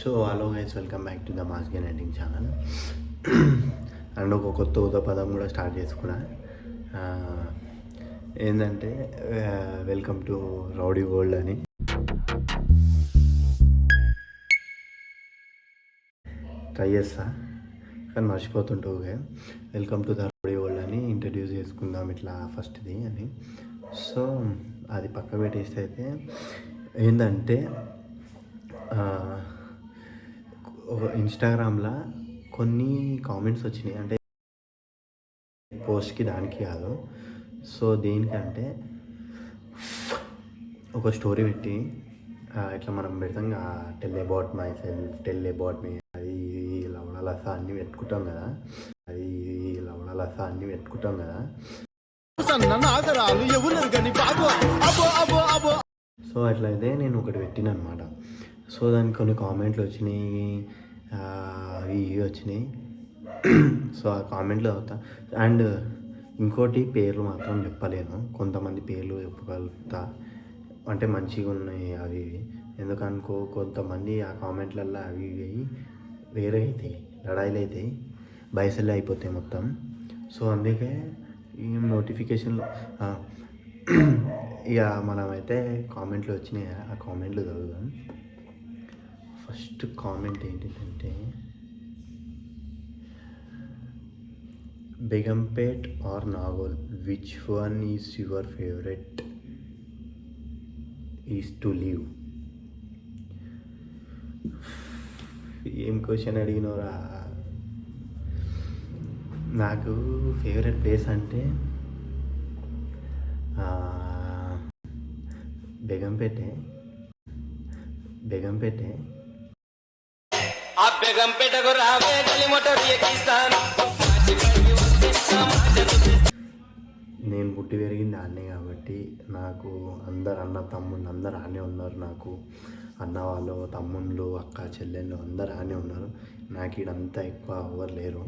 So hello guys welcome back to the mass gain ending channel and ఒక కొత్త ఉద పదం కూడా స్టార్ట్ చేసుకున్నా. ఏంటంటే వెల్కమ్ టు రౌడీ వరల్డ్ అని. ట్రై చేస్తా కానీ మర్చిపోతుంటూ welcome to the rowdy world అని ఇంట్రడ్యూస్ చేసుకుందాం ఇట్లా ఫస్ట్ది అని. సో అది పక్క పెట్టేస్తే అయితే ఏంటంటే ఇన్స్టాగ్రామ్లో కొన్ని కామెంట్స్ వచ్చినాయి. అంటే పోస్ట్కి దానికి కాదు. సో దేనికంటే ఒక స్టోరీ పెట్టి ఇట్లా మనం పెడతాం tell about myself tell about me అది ఇది లవడలస అన్నీ పెట్టుకుంటాం కదా. అది ఇది లవడలస అన్నీ పెట్టుకుంటాం కదా. సో అట్లయితే నేను ఒకటి పెట్టిన అనమాట సో దానికి కొన్ని కామెంట్లు వచ్చినాయి. అవి ఇవి వచ్చినాయి. సో ఆ కామెంట్లో అవుతా. అండ్ ఇంకోటి పేర్లు మాత్రం చెప్పలేను. కొంతమంది పేర్లు చెప్పగలుగుతా. అంటే మంచిగా ఉన్నాయి అవి ఇవి. ఎందుకనుకో కొంతమంది ఆ కామెంట్లల్లో అవి ఇవి వేరే అవుతాయి లడాయిలు అవుతాయి బయసలే అయిపోతాయి మొత్తం. సో అందుకే ఈ నోటిఫికేషన్లు ఇక మనమైతే కామెంట్లు వచ్చినాయి? ఆ కామెంట్లు చదువుదాం. ఫస్ట్ కామెంట్ ఏంటిదంటే Begumpet or naval which one is your favourite is to live? ఏం క్వశ్చన్ అడిగినోరా? నాకు ఫేవరెట్ ప్లేస్ అంటే బేగంపేటే. బేగంపేటే. ఆ బేగంపేటకు రావే ఎక్కిస్తాను. నేను పుట్టి పెరిగింది ఆడనే కాబట్టి నాకు అందరు అన్న తమ్ముళ్ళు అందరు ఆనే ఉన్నారు. నాకు అన్న వాళ్ళు తమ్ముళ్ళు అక్క చెల్లెళ్ళు అందరు ఆనే ఉన్నారు. నాకు ఈడంతా ఎక్కువ ఎవరు లేరు.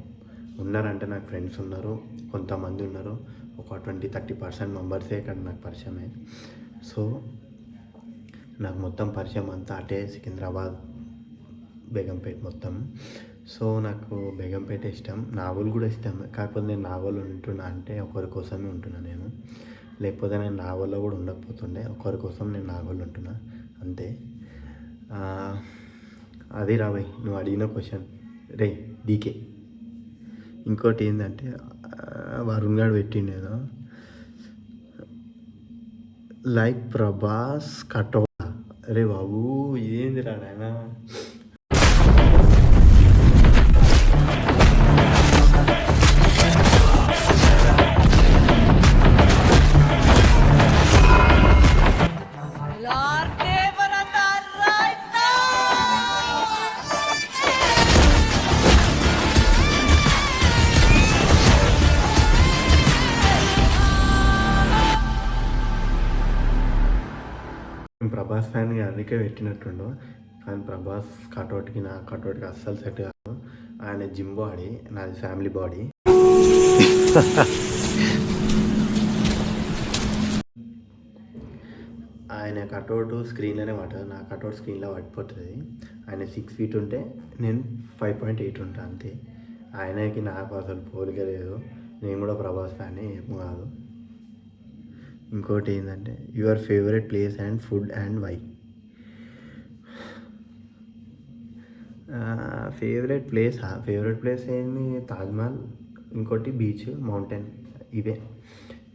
ఉన్నారంటే నాకు ఫ్రెండ్స్ ఉన్నారు కొంతమంది ఉన్నారు. ఒక ట్వంటీ థర్టీ పర్సెంట్ మెంబర్సే ఇక్కడ నాకు పరిచయమే. సో నాకు మొత్తం పరిచయం అంతా అటే సికింద్రాబాద్ బేగంపేట మొత్తం. సో నాకు బేగంపేట ఇష్టం. నావల్ కూడా ఇష్టం. కాకపోతే నేను నావల్ ఉంటున్నా అంటే ఒకరి కోసమే ఉంటున్నా నేను. లేకపోతే నేను నావల్లో కూడా ఉండకపోతుండే. ఒకరి కోసం నేను నావల్ ఉంటున్నా. అంతే. అదే అది రాబోయ్ నువ్వు అడిగిన క్వశ్చన్. రే డీకే. ఇంకోటి ఏంటంటే వరుణ్ గారు పెట్టిండు ఏదో. లైక్ ప్రభాస్ కటోరా అరే బాబు ఇదేంది రా ప్రభాస్ ఫ్యాన్ అందుకే పెట్టినట్టుండు. కానీ ప్రభాస్ కటౌట్కి నా కటౌట్కి అస్సలు సెట్ కాదు. ఆయన జిమ్ బాడీ నాది ఫ్యామిలీ బాడీ. ఆయన కటౌట్ స్క్రీన్లోనే పట్టదు నా కటౌట్ స్క్రీన్లో పడిపోతుంది. ఆయన సిక్స్ ఫీట్ ఉంటే నేను ఫైవ్ పాయింట్ ఎయిట్ ఉంటాను అంతే. ఆయనకి నాకు అసలు పోలిక లేదు. నేను కూడా ప్రభాస్ ఫ్యాన్ ఏం కాదు. ఇంకోటి ఏంటంటే your favourite place and food and why favourite place favourite place ఏంది? తాజ్మహల్ ఇంకోటి బీచ్ మౌంటైన్ ఇవే.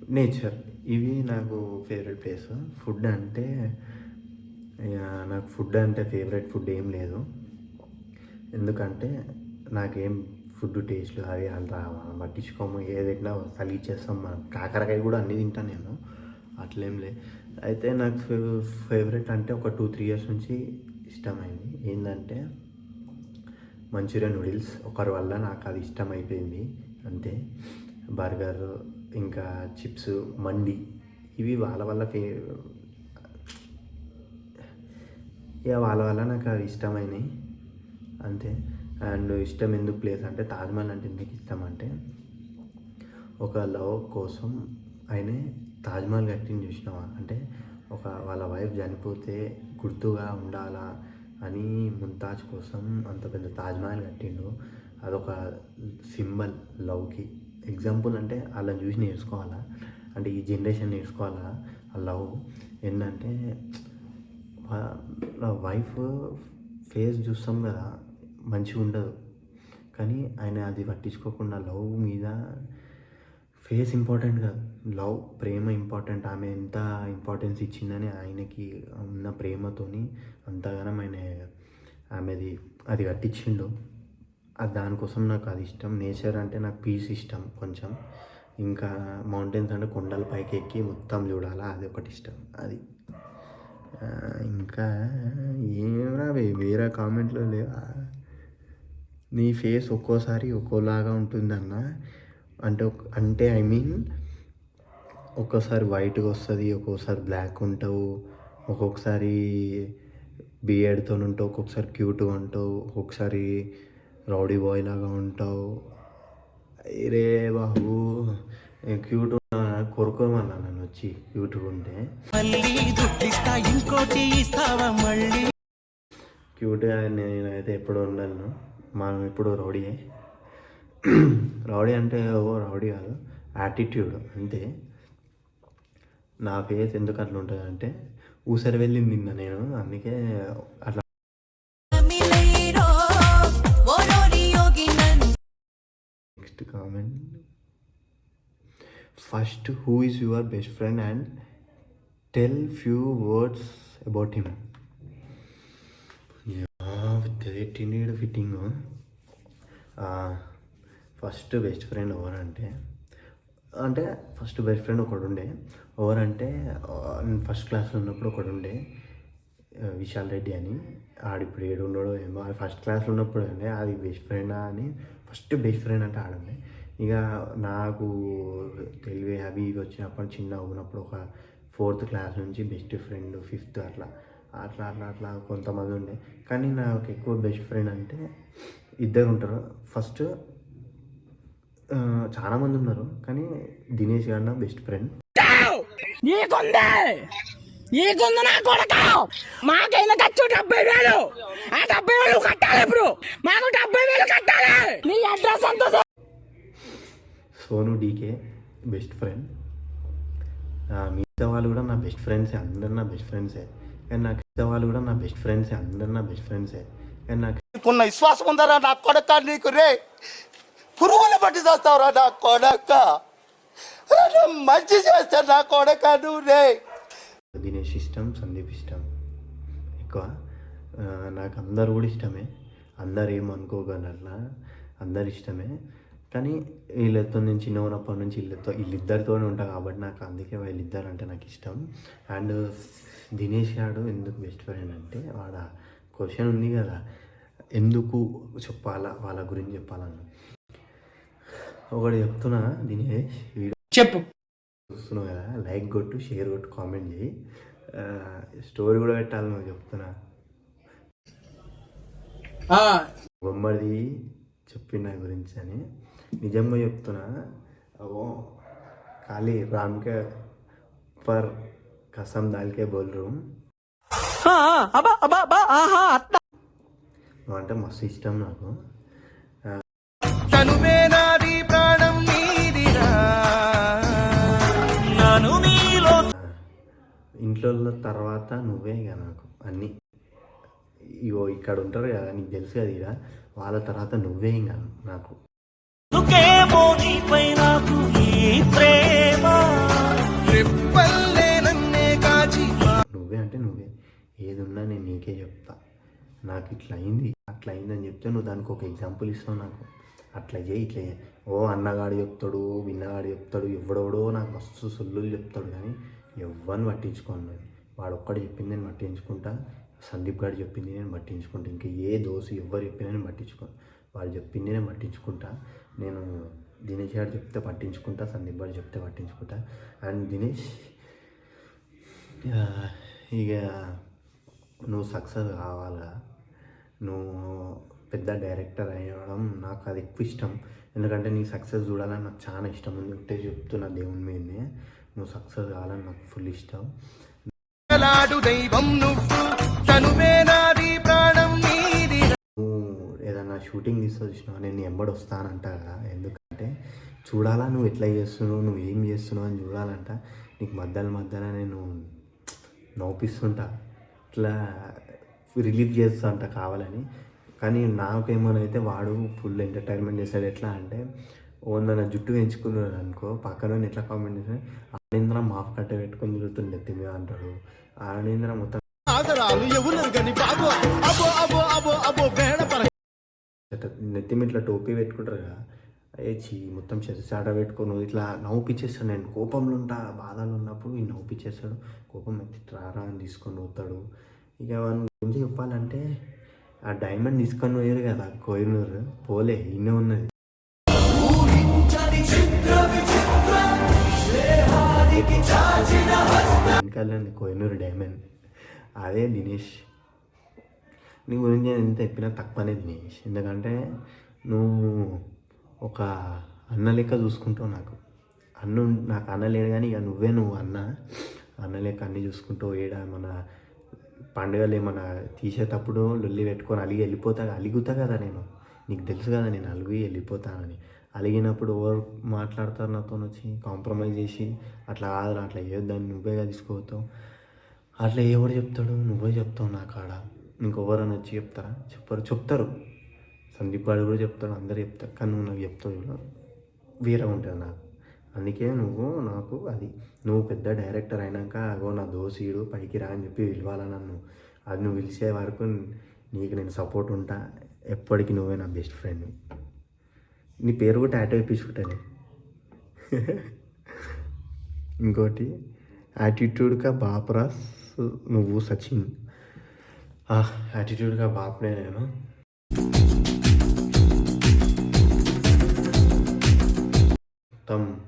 నేచర్ ఇవి నాకు ఫేవరెట్ ప్లేస్ ఫుడ్ అంటే ఇక నాకు ఫుడ్ అంటే ఫేవరెట్ ఫుడ్ ఏం లేదు. ఎందుకంటే నాకేం ఫుడ్ టేస్ట్ అవి అంత పట్టించుకోము. ఏది తలిచేస్తాం మనం. కాకరకాయ కూడా అన్నీ తింటాను నేను. అట్లేంలే. అయితే నాకు ఫేవరెట్ అంటే ఒక టూ త్రీ ఇయర్స్ నుంచి ఇష్టమైంది. ఏంటంటే మంచూరియా నూడిల్స్. ఒకరి వల్ల నాకు అది ఇష్టం అయిపోయింది అంతే. బర్గర్ ఇంకా చిప్స్ మండి ఇవి వాళ్ళ వల్ల ఫే ఇక వాళ్ళ వల్ల నాకు అవి ఇష్టమైనవి అంతే. అండ్ ఇష్టం ఎందుకు ప్లేస్ అంటే తాజ్మహల్ అంటే ఎందుకు ఇష్టం అంటే ఒక లవ్ కోసం ఆయనే తాజ్మహల్ కట్టింది చూసినావా? అంటే ఒక వాళ్ళ వైఫ్ చనిపోతే గుర్తుగా ఉండాలా అని ముంతాజ్ కోసం అంత పెద్ద తాజ్మహల్ కట్టిండు. అదొక సింబల్ లవ్కి. ఎగ్జాంపుల్ అంటే వాళ్ళని చూసి నేర్చుకోవాలా? అంటే ఈ జనరేషన్ నేర్చుకోవాలా? ఆ లవ్ ఏంటంటే వైఫ్ ఫేస్ చూస్తాం కదా మంచిగా ఉండదు. కానీ ఆయన అది పట్టించుకోకుండా లవ్ మీద ఫేస్ ఇంపార్టెంట్ కాదు. లవ్ ప్రేమ ఇంపార్టెంట్ ఆమె ఎంత ఇంపార్టెన్స్ ఇచ్చిందని ఆయనకి ఉన్న ప్రేమతోని అంతగానం ఆయన ఆమెది అది కట్టించిండు. అది దానికోసం నాకు అది ఇష్టం. నేచర్ అంటే నాకు పీస్ ఇష్టం కొంచెం. ఇంకా మౌంటైన్స్ అంటే కొండల పైకి ఎక్కి మొత్తం చూడాలా అది ఒకటి ఇష్టం. అది. ఇంకా ఏమరా వేరే కామెంట్లు లేవా. నీ ఫేస్ ఒక్కోసారి ఒక్కోలాగా ఉంటుందన్న. అంటే అంటే ఐ మీన్ ఒక్కోసారి వైట్గా వస్తుంది ఒక్కొక్కసారి బ్లాక్ ఉంటావు ఒక్కొక్కసారి బియర్డ్తో ఉంటావు ఒక్కొక్కసారి క్యూట్గా ఉంటావు ఒక్కొక్కసారి రౌడీ బాయ్ లాగా ఉంటావు. రే బాబు క్యూట్ కొరుకోమన్నా నన్ను వచ్చి క్యూట్గా ఉంటే. ఇంకోటి మళ్ళీ? క్యూట్గా నేనైతే ఎప్పుడు ఉండను. మనం ఇప్పుడు రౌడీయే రౌడీ అంటే ఓ రౌడీ కాదు యాటిట్యూడ్ అంతే. నా ఫేస్ ఎందుకు అట్లా ఉంటుంది అంటే ఊసరి వెళ్ళింది నిన్న నేను అందుకే అట్లా. Next comment first who is your best friend and tell few words about him fitting first best friend ఎవరంటే అంటే ఫస్ట్ బెస్ట్ ఫ్రెండ్ ఒకడు ఉండే ఎవరంటే ఫస్ట్ క్లాస్లో ఉన్నప్పుడు ఒకడు ఉండే విశాల్ రెడ్డి అని. ఆడిప్పుడు ఏడు ఉండడో ఏమో అది ఫస్ట్ క్లాస్లో ఉన్నప్పుడు ఉండే అది బెస్ట్ ఫ్రెండా అని ఫస్ట్ బెస్ట్ ఫ్రెండ్ అంటే ఆడుండే ఇక నాకు తెలివి అవి ఇవి వచ్చినప్పుడు చిన్న ఉన్నప్పుడు ఒక ఫోర్త్ క్లాస్ నుంచి బెస్ట్ ఫ్రెండ్ ఫిఫ్త్ అట్లా. అట్లా అట్లా అట్లా కొంతమంది ఉండే. కానీ నాకు ఎక్కువ బెస్ట్ ఫ్రెండ్ అంటే ఇద్దరు ఉంటారు ఫస్ట్ చాలా మంది ఉన్నారు. కానీ దినేష్ గారు నా బెస్ట్ ఫ్రెండ్ నీకుంది! నా కొడక! మాకైనా ఖర్చు డెబ్బై వేలు! ఆ డెబ్బై వేలు కట్టాలి ఇప్పుడు! మాకు డెబ్బై వేలు కట్టాలి! నీ అడ్రస్ అంతా సోను డీకే బెస్ట్ ఫ్రెండ్ మిగతా వాళ్ళు కూడా నా బెస్ట్ ఫ్రెండ్సే అందరు నా బెస్ట్ ఫ్రెండ్సే కానీ నాకు మిగతా వాళ్ళు కూడా నా బెస్ట్ ఫ్రెండ్సే అందరు నా బెస్ట్ ఫ్రెండ్సే కానీ నాకు నీకున్న విశ్వాసం ఉందరా నా కొడక నీకు రే? పురుగులు పట్టి చేస్తావురా నా కొడక. మంచి చేస్తా నా కొడక నువ్వు రే. దినేష్ ఇష్టం సందీప్ ఇష్టం. ఎక్కువ నాకు అందరు కూడా ఇష్టమే. అందరు ఏమనుకోగలరా అందరు ఇష్టమే. కానీ వీళ్ళతో నేను చిన్న ఉన్నప్పటి నుంచి వీళ్ళతో వీళ్ళిద్దరితోనే ఉంటాను కాబట్టి నాకు అందుకే వీళ్ళిద్దరు అంటే నాకు ఇష్టం. అండ్ దినేష్ గారు ఎందుకు బెస్ట్ ఫ్రెండ్ అంటే వాడ క్వశ్చన్ ఉంది కదా. ఎందుకు చెప్పాలా? వాళ్ళ గురించి చెప్పాలన్న ఒకటి చెప్తున్నా వీడియో చెప్పు. చూస్తున్నావు కదా లైక్ కొట్టు షేర్ కొట్టు కామెంట్ చేయి. స్టోరీ కూడా పెట్టాలి నువ్వు చెప్తున్నా. బొమ్మది చెప్పి నా గురించి అని నిజంగా చెప్తున్నా. అవో ఖాళీ రామ్కే పర్ కసం దాల్కే బోల్ రూమ్. నువ్వు అంటే మస్తు ఇష్టం నాకు. ఇంట్లో తర్వాత నువ్వే ఇక నాకు అన్నీ. ఇగో ఇక్కడ ఉంటారు కదా నీకు తెలుసు కదా ఇక వాళ్ళ తర్వాత నువ్వే ఇంకా నాకు. నువ్వే అంటే నువ్వే. ఏది ఉన్నా నేను నీకే చెప్తా. నాకు ఇట్లా అయింది అట్లా అయిందని చెప్తే నువ్వు దానికి ఒక ఎగ్జాంపుల్ ఇస్తావు నాకు. అట్లా చేయి ఇట్లా ఓ అన్నగాడు చెప్తాడు విన్నగాడు చెప్తాడు ఎవడోడో నాకు మస్తు సొల్లులు చెప్తాడు కానీ ఎవరిని పట్టించుకోను నేను. వాడు ఒక్కడు చెప్పింది నేను పట్టించుకుంటా సందీప్ గారు చెప్పింది నేను పట్టించుకుంటా ఇంకా ఏ దోశ ఎవరు చెప్పినా నేను పట్టించుకోను. వాడు చెప్పింది నేను పట్టించుకుంటా నేను దినేష్ గారు చెప్తే పట్టించుకుంటా సందీప్ గారు చెప్తే పట్టించుకుంటా. అండ్ దినేష్ ఇక నువ్వు సక్సెస్ కావాలా నువ్వు పెద్ద డైరెక్టర్ అయ్యడం నాకు అది ఎక్కువ ఇష్టం. ఎందుకంటే నీ సక్సెస్ చూడాలని నాకు చాలా ఇష్టం ఉంది. ఒకటే చెప్తున్నా దేవుని మీదనే. నువ్వు సక్సెస్ కావాలని నాకు ఫుల్ ఇష్టం. దైవం నువ్వు ప్రాణం షూటింగ్ తీస్తా చూసినావు? నేను ఎంబడి వస్తానంట కదా ఎందుకంటే చూడాలా నువ్వు ఎట్లా చేస్తున్నావు నువ్వు ఏం చేస్తున్నావు అని చూడాలంట. నీకు మధ్యలో మధ్యలో నేను నవ్విస్తుంటా ఇట్లా రిలీఫ్ చేస్తా అంట కావాలని. కానీ నాకేమోనైతే వాడు ఫుల్ ఎంటర్టైన్మెంట్ చేస్తాడు ఎట్లా అంటే ఓ నా జుట్టు పెంచుకున్నాడు అనుకో పక్కన ఎట్లా కామెంట్ చేస్తాడు ఆనంద్ర మాఫ్ కట్ట పెట్టుకొని తిరుగుతుండే తిమ్మి అంటాడు. ఆనంద్ర మొత్తం నెత్తి మీద ఇట్లా టోపీ పెట్టుకుంటారు కదా. ఏ చీ మొత్తం చాట పెట్టుకొని ఇట్లా నవ్వుపిచ్చేస్తాడు నేను కోపంలో ఉంటా బాధలు ఉన్నప్పుడు ఈ నవ్వుపిచ్చేస్తాడు. కోపం ఎత్తి రారా అని తీసుకొని పోతాడు. ఇక వాని గురించి చెప్పాలంటే ఆ డైమండ్ తీసుకొని పోయారు కదా కోహినూరు పోలే ఇన్నే ఉన్నది. వెనకాలండి కోహినూరు డైమండ్. అదే దినేష్. నీ గురించి నేను ఎంత చెప్పినా తక్కువనే దినేష్. ఎందుకంటే నువ్వు ఒక అన్న లెక్క చూసుకుంటావు నాకు. అన్న నాకు అన్న లేడు కానీ ఇక నువ్వే నువ్వు అన్న. అన్న లెక్క అన్నీ చూసుకుంటావు. ఏడా మన పండుగలు ఏమన్నా తీసేటప్పుడు లొల్లి పెట్టుకొని అలిగి వెళ్ళిపోతా అలిగుతా కదా నేను. నీకు తెలుసు కదా నేను అలిగి వెళ్ళిపోతానని. అలిగినప్పుడు ఎవరు మాట్లాడతారు నాతో వచ్చి కాంప్రమైజ్ చేసి అట్లా కాదు అట్లా చేయొద్దని నువ్వే తీసుకోవద్దావు అట్లా ఎవరు చెప్తాడు? నువ్వే చెప్తావు నా కాడ. ఇంకెవరైనా వచ్చి చెప్తారా? చెప్పరు. చెప్తారు. సందీప్ గారు కూడా చెప్తాడు. అందరు చెప్తారు. కానీ నువ్వు నాకు చెప్తావు చూడ. వేరే ఉంటుంది నాకు. అందుకే నువ్వు నాకు అది. నువ్వు పెద్ద డైరెక్టర్ అయినాక అగో నా దోసీడు పైకి రా అని చెప్పి పిలవాలా నన్ను. అది నువ్వు పిలిచే వరకు నీకు నేను సపోర్ట్ ఉంటా. ఎప్పటికీ నువ్వే నా బెస్ట్ ఫ్రెండ్ని నీ పేరు కూడా టాటో వేయించుకుంటానే. ఇంకోటి యాటిట్యూడ్గా బాపరా నువ్వు సచిన్. యాటిట్యూడ్గా బాపనే నేను. మొత్తం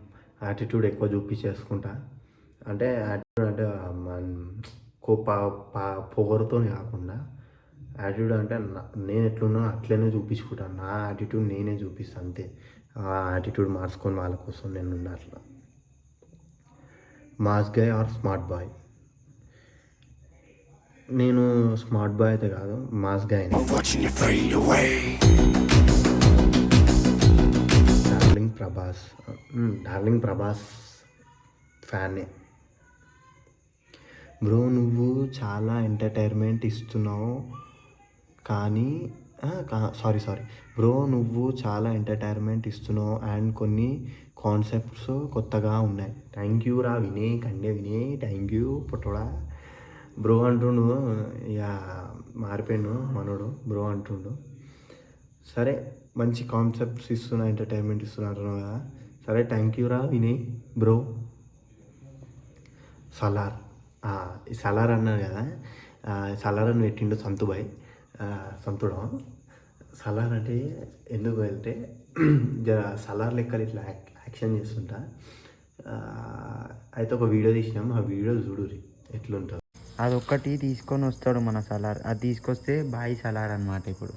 యాటిట్యూడ్ ఎక్కువ చూపించేసుకుంటా. అంటే యాటిట్యూడ్ అంటే మన కోప పొగరుతో కాకుండా యాటిట్యూడ్ అంటే నేను ఎట్లున్నా అట్లనే చూపించుకుంటాను నా యాటిట్యూడ్ నేనే చూపిస్తాను అంతే. ఆ యాటిట్యూడ్ మార్చుకొని వాళ్ళ కోసం నేను ఉన్నా అట్లా. Mass guy or smart boy నేను స్మార్ట్ బాయ్ అయితే కాదు mass guy darling Prabhas darling Prabhas ఫ్యానే bro నువ్వు చాలా ఎంటర్టైన్మెంట్ ఇస్తున్నావు. కానీ సారీ సారీ. బ్రో నువ్వు చాలా ఎంటర్టైన్మెంట్ ఇస్తున్నావు అండ్ కొన్ని కాన్సెప్ట్స్ కొత్తగా ఉన్నాయి. థ్యాంక్ యూ రా వినయ్ కండే వినయ్ థ్యాంక్ యూ పుట్టడా. బ్రో అంటుండు ఇక మారిపోయాడు మనోడు బ్రో అంటుండు. సరే మంచి కాన్సెప్ట్స్ ఇస్తున్నా ఎంటర్టైన్మెంట్ ఇస్తున్నారు కదా. సరే థ్యాంక్ యూ రా వినయ్ బ్రో. సలార్ ఈ సలార్ అన్నారు కదా. సలార్ అని పెట్టిండు సంతుబాయ్ సంతుడం సలార్ అంటే ఎందుకు వెళ్తే జర సలార్ లెక్కలు ఇట్లా యాక్- యాక్షన్ చేస్తుంటా. ఆ, అయితే ఒక వీడియో తీసినాం. ఆ వీడియో చూడురి ఎట్లుంటుంది. అదొక్కటి తీసుకొని వస్తాడు మన సలార్. అది తీసుకొస్తే బాయ్ సలార్ అనమాట ఇప్పుడు.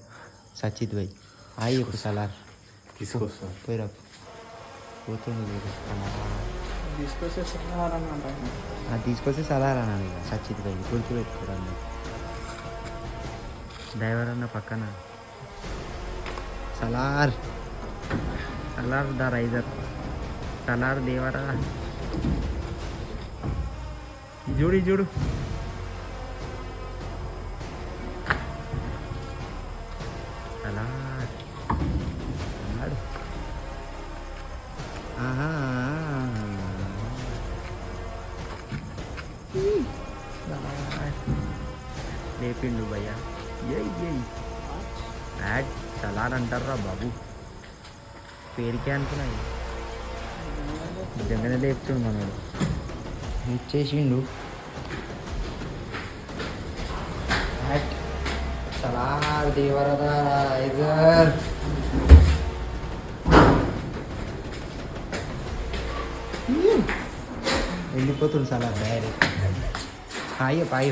సచిత్ భాయ్ హాయ్ ఇప్పుడు సలార్. తీసుకొస్తాం. పోయిరా. పోతుంది వీడు. అది తీసుకొస్తే సలార్ ఇక సచిత్ భాయ్ గుర్తుపెట్టుకోవడం డ్రైవర్ అన్న పక్కన. Salaar. Salaar the riser. Salaar Devara. చూడు చూడు. బాబు. పేరుకే అనుకున్నాయి నిజంగానే లేపుతుండు మనోడు. ఇచ్చేసిండు. సలార్ దేవరదా రైజర్ వెళ్ళిపోతుంది Salaar direct. Hi bye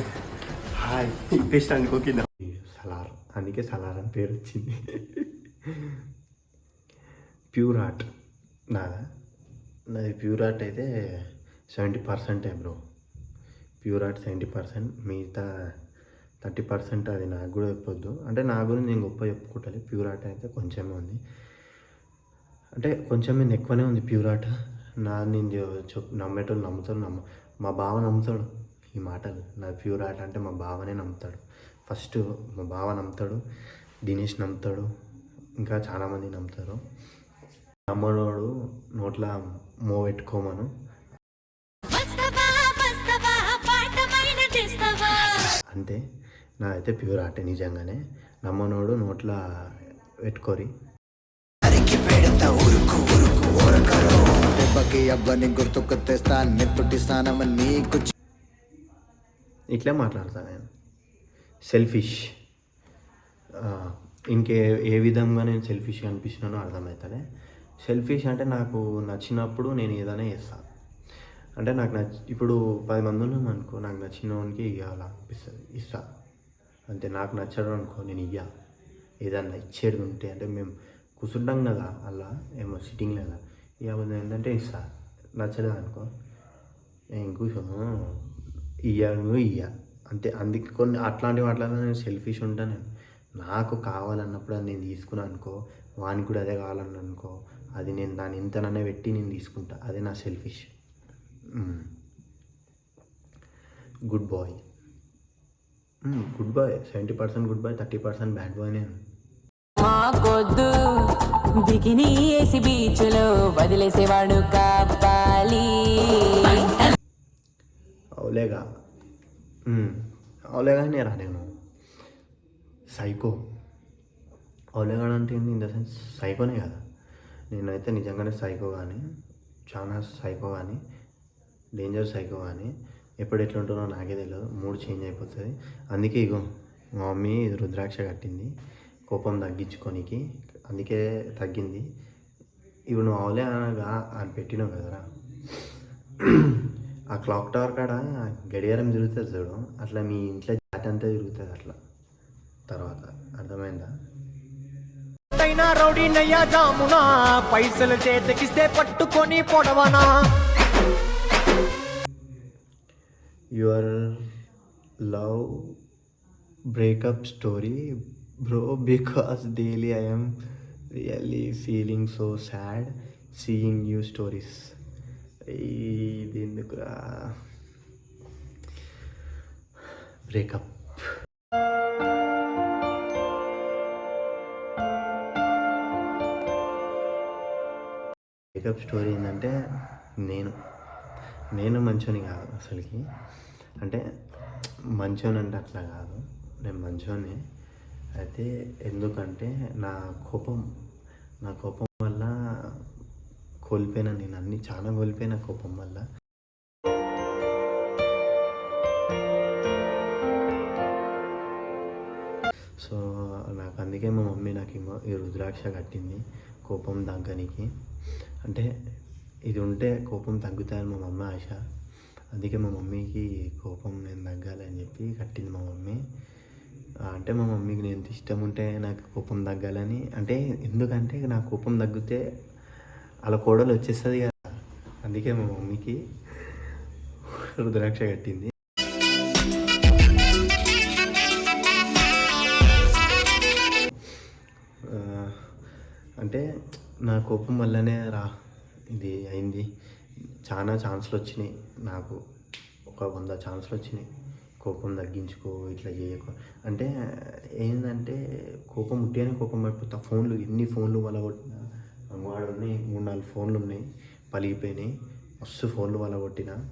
hi taste అనుకోకింద. Salaar. అందుకే సలార్ అని పేరు వచ్చింది. ప్యూర్ ఆర్ట్ నాదా? నాది ప్యూర్ ఆర్ట్ అయితే సెవెంటీ పర్సెంటే bro. Pure art seventy percent మిగతా థర్టీ పర్సెంట్ అది నాకు కూడా చెప్పొద్దు. అంటే నా గురించి నేను గొప్ప చెప్పుకుంటాను ప్యూర్ ఆర్ట్ అయితే కొంచెమే ఉంది. అంటే కొంచెం నేను ఎక్కువనే ఉంది ప్యూర్ ఆర్ట్ నా నేను చెప్పు నమ్మేటోళ్ళు నమ్ముతాడు నమ్మ మా బావ నమ్ముతాడు ఈ మాటలు. నా ప్యూర్ ఆర్ట్ అంటే మా బావనే నమ్ముతాడు. ఫస్ట్ మా బావ నమ్ముతాడు దినేష్ నమ్ముతాడు. ఇంకా చాలామంది నమ్ముతారు. నమ్మనోడు నోట్ల మో పెట్టుకోమను అంతే నాదైతే ప్యూర్ ఆర్ట్ నిజంగానే. నమ్మనోడు నోట్ల పెట్టుకోరి. ఇట్లే మాట్లాడతా నేను. సెల్ఫిష్ ఇంకే ఏ విధంగా నేను సెల్ఫిష్ అనిపించినానో అర్థమవుతుంది సెల్ఫిష్ అంటే నాకు నచ్చినప్పుడు నేను ఏదైనా చేస్తాను అంటే నాకు నచ్చ ఇప్పుడు పది మంది ఉన్నాం అనుకో నాకు నచ్చిన వానికి ఇవ్వాలనిపిస్తుంది ఇస్తా. అంతే నాకు నచ్చడం అనుకో నేను ఇయ్యా. ఏదన్నా ఇచ్చేది ఉంటే అంటే మేము కూర్చుంటాం కదా అలా ఏమో సిట్టింగ్ లేదా ఇక ఏంటంటే ఇస్తా. నచ్చలేదు అనుకో నేను కూర్చోను ఇయ్యను ఇయ్యా. అంతే అందుకే కొన్ని అట్లాంటి వాటిలో నేను సెల్ఫిష్ ఉంటాను నేను. నాకు కావాలన్నప్పుడు అది నేను తీసుకున్నాను అనుకో వానికి కూడా అదే కావాలని అనుకో అది నేను దాని ఇంతననే పెట్టి నేను తీసుకుంటా. అదే నా selfish good boy good boy seventy percent good boy thirty percent bad boy నేను మాకొద్దు. బికినీ వేసి బీచ్లో వదిలేసేవాడు కావాలి. అవులేగా. మ్మ్. అవులేగా నేరా నేను. సైకో. అవులేగా అంటే ఏంది? ఇన్ ద సెన్స్ సైకోనే కదా. నేనైతే నిజంగానే సైకో కానీ చాలా సైకో కానీ డేంజర్ సైకో కానీ ఎప్పుడు ఎట్లుంటుందో నాకే తెలియదు మూడ్ చేంజ్ అయిపోతుంది. అందుకే ఇగో మా మమ్మీ రుద్రాక్ష కట్టింది. కోపం తగ్గించుకోనికి. అందుకే తగ్గింది. ఇప్పుడు నువ్వు అవలే అనగా అని పెట్టినావు కదరా. ఆ క్లాక్ టవర్ కాడ గడియారం తిరుగుతుంది చూడు. అట్లా మీ ఇంట్లో జాతి అంతా తిరుగుతుంది అట్లా. తర్వాత. అర్థమైందా? అయినా రౌడీ నయ్యా జామునా పైసలు చేతికిస్తే పట్టుకొని పొడవనా? Your love breakup story? Bro because daily I'm really feeling so sad seeing you stories. ఇది ఎందుకురా బ్రేకప్. బ్రేకప్ స్టోరీ ఏంటంటే నేను. నేను మంచోని కాదు అసలుకి. అంటే మంచోని అంటే అట్లా కాదు. నేను మంచోని. అయితే ఎందుకంటే నా కోపం నా కోపం వల్ల కోల్పోయిన నేను అన్ని చాలా కోల్పోయిన కోపం వల్ల. సో నాకు అందుకే మా మమ్మీ నాకు ఈ రుద్రాక్ష కట్టింది కోపం తగ్గనికి. అంటే ఇది ఉంటే కోపం తగ్గుతాయని మా మమ్మీ ఆశ. అందుకే మా మమ్మీకి కోపం నేను తగ్గాలని చెప్పి కట్టింది మా మమ్మీ. అంటే మా మమ్మీకి నేను ఎంత ఇష్టం ఉంటే నాకు కోపం తగ్గాలని. అంటే ఎందుకంటే నా కోపం తగ్గితే అలా కోడలు వచ్చేస్తుంది కదా. అందుకే మా మమ్మీకి రుద్రాక్ష కట్టింది. అంటే నా కోపం వల్లనే రా ఇది అయింది. చాలా ఛాన్సులు వచ్చినాయి నాకు. ఒక వంద ఛాన్స్లు వచ్చినాయి. కోపం తగ్గించుకో ఇట్లా చేయకో. అంటే ఏంటంటే కోపం ఉంటేనే కోపం పడిపోతా. ఫోన్లు ఎన్ని ఫోన్లు వలగొట్టినా వాడు ఉన్నాయి మూడు నాలుగు ఫోన్లు ఉన్నాయి పలిగిపోయినాయి. మస్తు ఫోన్లు వలగొట్టిన.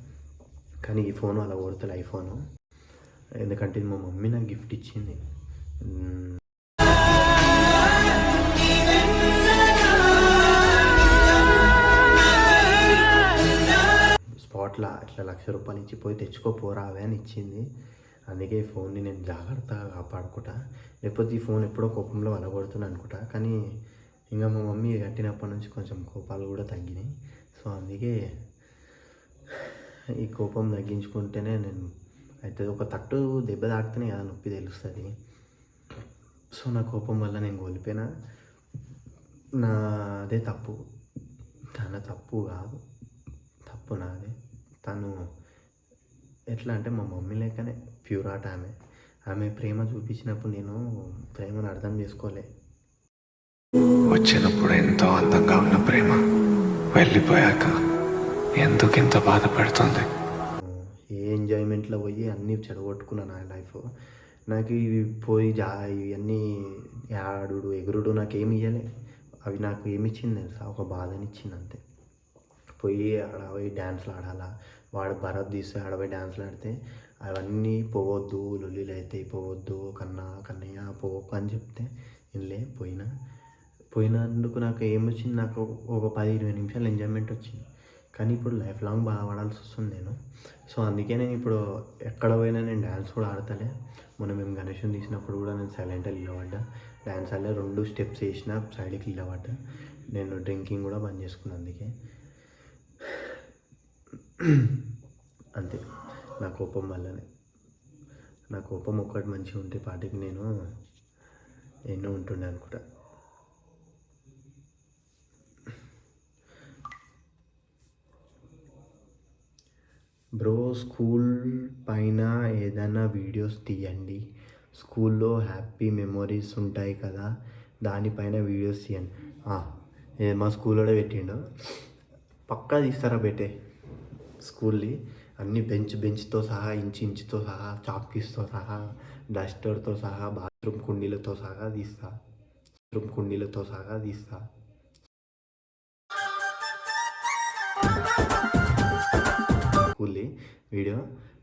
కానీ ఈ ఫోన్ అలా కొడతలే ఐఫోను ఎందుకంటే మా మమ్మీ నాకు గిఫ్ట్ ఇచ్చింది. అట్లా అట్లా ఇట్లా లక్ష రూపాయలు ఇచ్చి పోయి తెచ్చుకోపోరావే అని ఇచ్చింది. అందుకే ఈ ఫోన్ని నేను జాగ్రత్తగా కాపాడుకుంటా. లేకపోతే ఈ ఫోన్ ఎప్పుడో కోపంలో వలగొడుతున్నా అనుకుంటా. కానీ ఇంకా మా మమ్మీ కట్టినప్పటి నుంచి కొంచెం కోపాలు కూడా తగ్గినాయి. సో అందుకే ఈ కోపం తగ్గించుకుంటేనే నేను అయితే ఒక తట్టు దెబ్బ తాకితేనే కదా నొప్పి తెలుస్తుంది. సో నా కోపం వల్ల నేను కోల్పోయినా. నా అదే తప్పు. తన తప్పు కాదు. తప్పు నాదే. తను ఎట్లా అంటే మా మమ్మీ లేకనే ప్యూర్ ఆర్ట్ ఆమె. ఆమె ప్రేమ చూపించినప్పుడు నేను ప్రేమను అర్థం చేసుకోలే. వచ్చినప్పుడు ఎంతో అందంగా ఉన్న ప్రేమ వెళ్ళిపోయాక ఎందుకు ఇంత బాధపడుతుంది? ఏ ఎంజాయ్మెంట్లో పోయి అన్నీ చెడగొట్టుకున్నా నా లైఫ్. నాకు ఇవి పోయి జా ఇవన్నీ ఆడుడు ఎగురుడు నాకు ఏమి ఇవ్వలే అవి నాకు ఏమి ఇచ్చింది తెలుసా? ఒక బాధనిచ్చింది అంతే. పోయి ఆడ పోయి డ్యాన్స్లు ఆడాలా? వాడు భరత్ తీస్తే ఆడపోయి డ్యాన్స్లు ఆడితే అవన్నీ పోవద్దు లొల్లిలు అయితే పోవద్దు కన్నా కన్నయ్య పోవకు అని చెప్తే ఇల్లే పోయినా. పోయినందుకు నాకు ఏమొచ్చింది నాకు ఒక పది ఇరవై నిమిషాలు ఎంజాయ్మెంట్ వచ్చింది. కానీ ఇప్పుడు లైఫ్ లాంగ్ బాధపడాల్సి వస్తుంది నేను. సో అందుకే నేను ఇప్పుడు ఎక్కడ పోయినా నేను డ్యాన్స్ కూడా ఆడతలే. మొన్న మేము గణేషుని తీసినప్పుడు కూడా నేను సైలెంట్గా నిలబడ్డా. డ్యాన్స్ ఆడలే రెండు స్టెప్స్ వేసిన సైడ్కి నిలబడ్డా. నేను డ్రింకింగ్ కూడా బంద్ చేసుకున్నాను అందుకే. అంతే. నా కోపం వల్లనే. నా కోపం ఒక్కటి మంచిగా ఉంటే పాటికి నేను ఎన్నో ఉంటుండే అనుకుంటా. బ్రో స్కూల్ పైన ఏదైనా వీడియోస్ తీయండి. స్కూల్లో హ్యాపీ మెమొరీస్ ఉంటాయి కదా దానిపైన వీడియోస్ తీయండి. మా స్కూల్లో పెట్టిండు. పక్కా తీస్తారా పెట్టే స్కూల్ని అన్ని బెంచ్ బెంచ్తో సహా ఇంచు ఇంచుతో సహా చాక్పీస్తో సహా డస్టర్తో సహా బాత్రూమ్ కుండీలతో సహా తీస్తా. బాత్రూమ్ కుండీలతో సహా తీస్తా. స్కూల్ది వీడియో.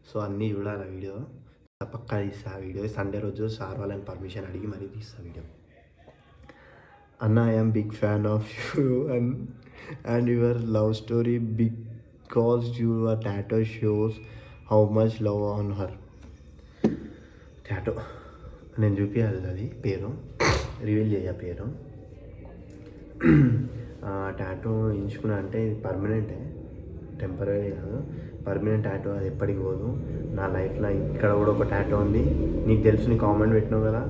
సో అన్నీ చూడాలి వీడియో? పక్కా తీస్తా వీడియో. సండే రోజు సార్ వాళ్ళని పర్మిషన్ అడిగి మరీ తీస్తా వీడియో. అన్న I'm big fan of you and and your love story big because your tattoo shows how much love on her tattoo నేను చూపించాలి అది పేరు. రివీల్ చేయ పేరు. టాటో ఎంచుకున్నా అంటే ఇది పర్మనెంటే టెంపరీ కాదు. పర్మనెంట్ టాటో అది ఎప్పటికి పోదు. నా లైఫ్లో ఇక్కడ కూడా ఒక టాటో ఉంది. నీకు తెలుసు నీ కామెంట్ పెట్టినావు కదా.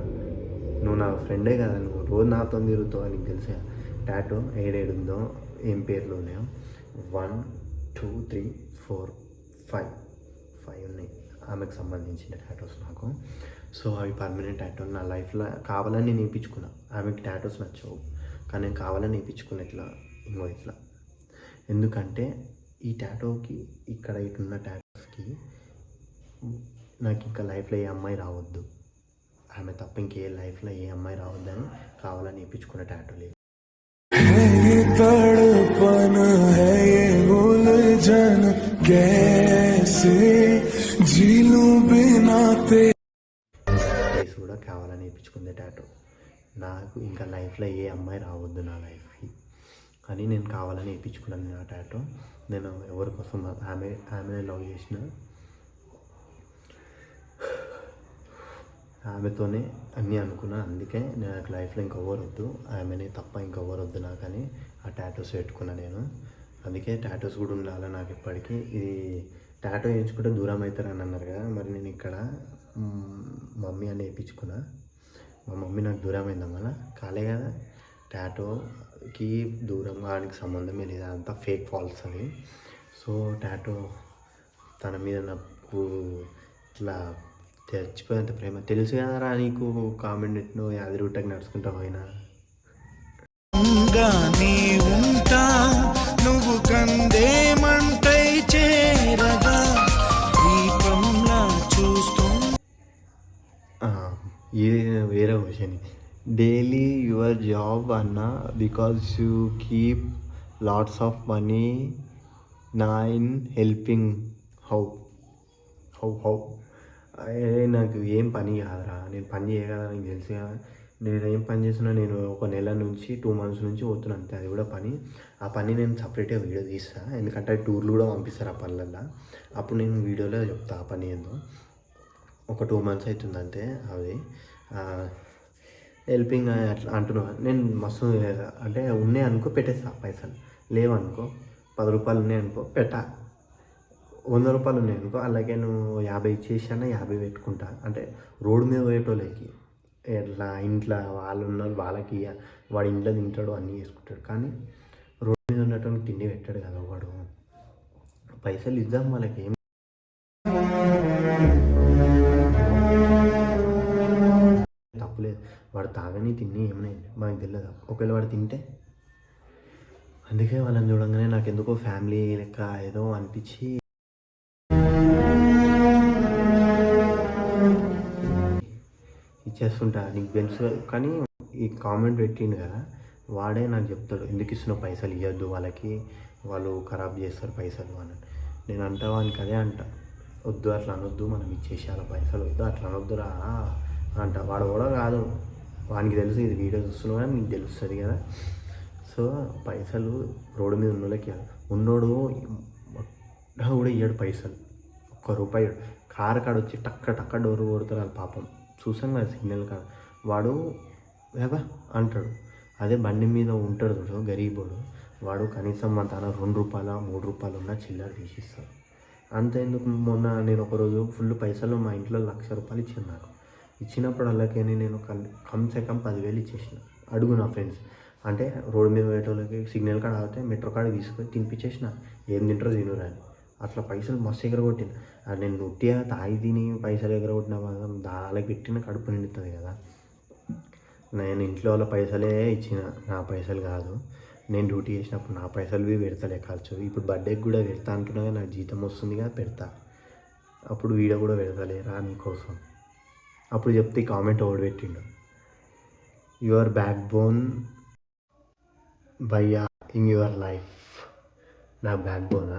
నువ్వు నా ఫ్రెండే కదా నువ్వు. రోజు నాతో తిరుగుతావు నీకు తెలుసా? టాటో ఏడేడుందో ఏం పేర్లు ఉన్నాయో? One two three four five. Five ఉన్నాయి. ఆమెకు సంబంధించిన టాటోస్ నాకు. సో అవి పర్మనెంట్ టాటో నా లైఫ్లో కావాలని నేను వేయించుకున్నా ఆమెకి టాటోస్ నచ్చవు. కానీ నేను కావాలని వేయించుకున్నా ఇట్లా ఇంకో ఇట్లా. ఎందుకంటే ఈ టాటోకి ఇక్కడ ఇటున్న టాటోస్కి నాకు ఇంకా లైఫ్లో ఏ అమ్మాయి రావద్దు. ఆమె తప్ప ఇంకే లైఫ్లో ఏ అమ్మాయి రావద్దని కావాలని వేయించుకున్న టాటో లేదు. तड़पन है ये उलझन कैसे जी लूं बिना तेरे ఫేస్ కూడా కావాలని వేయించుకుంది టాటో నాకు ఇంకా లైఫ్లో ఏ అమ్మాయి రావద్దు నా లైఫ్కి కానీ నేను కావాలని వేయించుకున్నాను నా టాటో నేను ఎవరి కోసం ఆమె ఆమె లవ్ చేసిన ఆమెతోనే అన్నీ అనుకున్నా అందుకే నాకు లైఫ్లో ఇంకెవరు వద్దు ఆమెనే తప్ప ఇంకెవరు వద్దు నాకని ఆ టాటోస్ పెట్టుకున్నా నేను అందుకే టాటోస్ కూడా ఉండాలి నాకు ఇప్పటికీ. ఇది టాటో వేయించుకుంటే దూరం అవుతారని అన్నారు కదా మరి నేను ఇక్కడ మమ్మీ అని వేయించుకున్నా. మా మమ్మీ నాకు దూరం అయిందా మళ్ళా కాలే కదా. టాటోకి దూరం వాడికి సంబంధమే లేదు. అంతా ఫేక్ ఫాల్స్ అవి సో టాటో తన మీద నాకు ఇట్లా చచ్చిపోయేంత ప్రేమ. తెలుసు కదరా నీకు కామెంట్ పెట్టినో యాది రూటకి నడుచుకుంటా పోయినా. ఉంటా. నువ్వు కందేమంటై చేరగా దీపంలా చూస్తూ. ఇది వేరే క్వశ్చన్. డైలీ యువర్ జాబ్ అన్న because you keep lots of money నా in helping. How? How how? అరే నాకు ఏం పని కాదురా. నేను పని చేయగలరా నీకు తెలుసు కదా. నేను ఏం పని చేస్తున్నా నేను ఒక నెల నుంచి టూ మంత్స్ నుంచి పోతున్నా అంతే. అది కూడా పని. ఆ పని నేను సపరేట్గా వీడియో తీస్తా. ఎందుకంటే టూర్లు కూడా పంపిస్తారు ఆ పనులల్లో. అప్పుడు నేను వీడియోలో చెప్తా ఆ పని ఏందో. ఒక టూ మంత్స్ అవుతుంది అంతే అది. హెల్పింగ్ అట్లా అంటున్నా. నేను మస్తు అంటే ఉన్నాయి అనుకో పెట్టేస్తా పైసలు. లేవనుకో పది రూపాయలు ఉన్నాయి అనుకో పెట్టా. వంద రూపాయలు ఉన్నాయి అనుకో అలాగే నువ్వు యాభై ఇచ్చేసానా యాభై పెట్టుకుంటా. అంటే రోడ్డు మీద పోయేటోళ్ళకి. ఎట్లా ఇంట్లో వాళ్ళు ఉన్నారు వాళ్ళకి వాడు ఇంట్లో తింటాడు అన్నీ చేసుకుంటాడు. కానీ రోడ్డు మీద ఉన్నటువంటి తిండి పెట్టాడు కదా వాడు. పైసలు ఇద్దాం వాళ్ళకి ఏం? తప్పులేదు వాడు తాగని తిని ఏమైనా మనకు తెలియదు ఒకవేళ వాడు తింటే? అందుకే వాళ్ళని చూడంగానే నాకు ఎందుకో ఫ్యామిలీ లెక్క ఏదో అనిపించి ఇచ్చేస్తుంటా నీకు తెలుసు కానీ ఈ కామెంట్ పెట్టిండు కదా వాడే నాకు చెప్తాడు ఎందుకు ఇస్తున్న పైసలు ఇవ్వద్దు వాళ్ళకి వాళ్ళు ఖరాబ్ చేస్తారు పైసలు అని. నేను అంటా వానికి అదే అంట వద్దు అట్లా అనొద్దు మనం ఇచ్చేసేయాల పైసలు వద్దు అట్లా అనొద్దురా అంట. వాడు కూడా కాదు వానికి తెలుసు ఇది వీడియో చూస్తున్నావు కానీ నీకు తెలుస్తుంది కదా. సో పైసలు రోడ్డు మీద ఉన్నోళ్ళకి ఉన్నోడు కూడా ఇయ్యాడు పైసలు ఒక్క రూపాయి కారు కాడ వచ్చి టక్క టక్క డోర్ కొడతారు వాళ్ళ పాపం. చూసాం కదా సిగ్నల్ కాడ వాడు ఏబా అంటాడు. అదే బండి మీద ఉంటాడు చూడు గరీబోడు. వాడు కనీసం మన తన రెండు రూపాయల మూడు రూపాయలు ఉన్న చిల్లర తీసిస్తాడు. అంత ఎందుకు? మొన్న నేను ఒకరోజు ఫుల్ పైసలు మా ఇంట్లో లక్ష రూపాయలు ఇచ్చాను నాకు. ఇచ్చినప్పుడు అలాగే నేను కల్ కమ్సే కమ్ పదివేలు ఇచ్చేసిన. అడుగు నా ఫ్రెండ్స్. అంటే రోడ్డు మీద పోయేటోళ్ళకి సిగ్నల్ కార్డ్ ఆగితే మెట్రో కాడ తీసుకొని తినిపించేసిన. ఏం తింటారో తినురా అని. అట్లా పైసలు మస్తు ఎగరగొట్టిన నేను ఉట్టిగా తాగి తిని పైసలు ఎగరగొట్టిన దానికి పెట్టిన కడుపు నిండుతుంది కదా. నేను ఇంట్లో వాళ్ళ పైసలే ఇచ్చిన నా పైసలు కాదు. నేను డ్యూటీ చేసినప్పుడు నా పైసలు పెడతలే ఖర్చు. ఇప్పుడు బర్త్డేకి కూడా పెడతా అంటున్నా నాకు జీతం వస్తుంది కదా పెడతా. అప్పుడు వీడియో కూడా పెడతలే రా నీకోసం అప్పుడు చెప్తే కామెంట్ ఓడి పెట్టిండు. యువర్ బ్యాక్ బోన్ బయ్యా ఇన్ యువర్ లైఫ్. నా బ్యాక్ బోనా?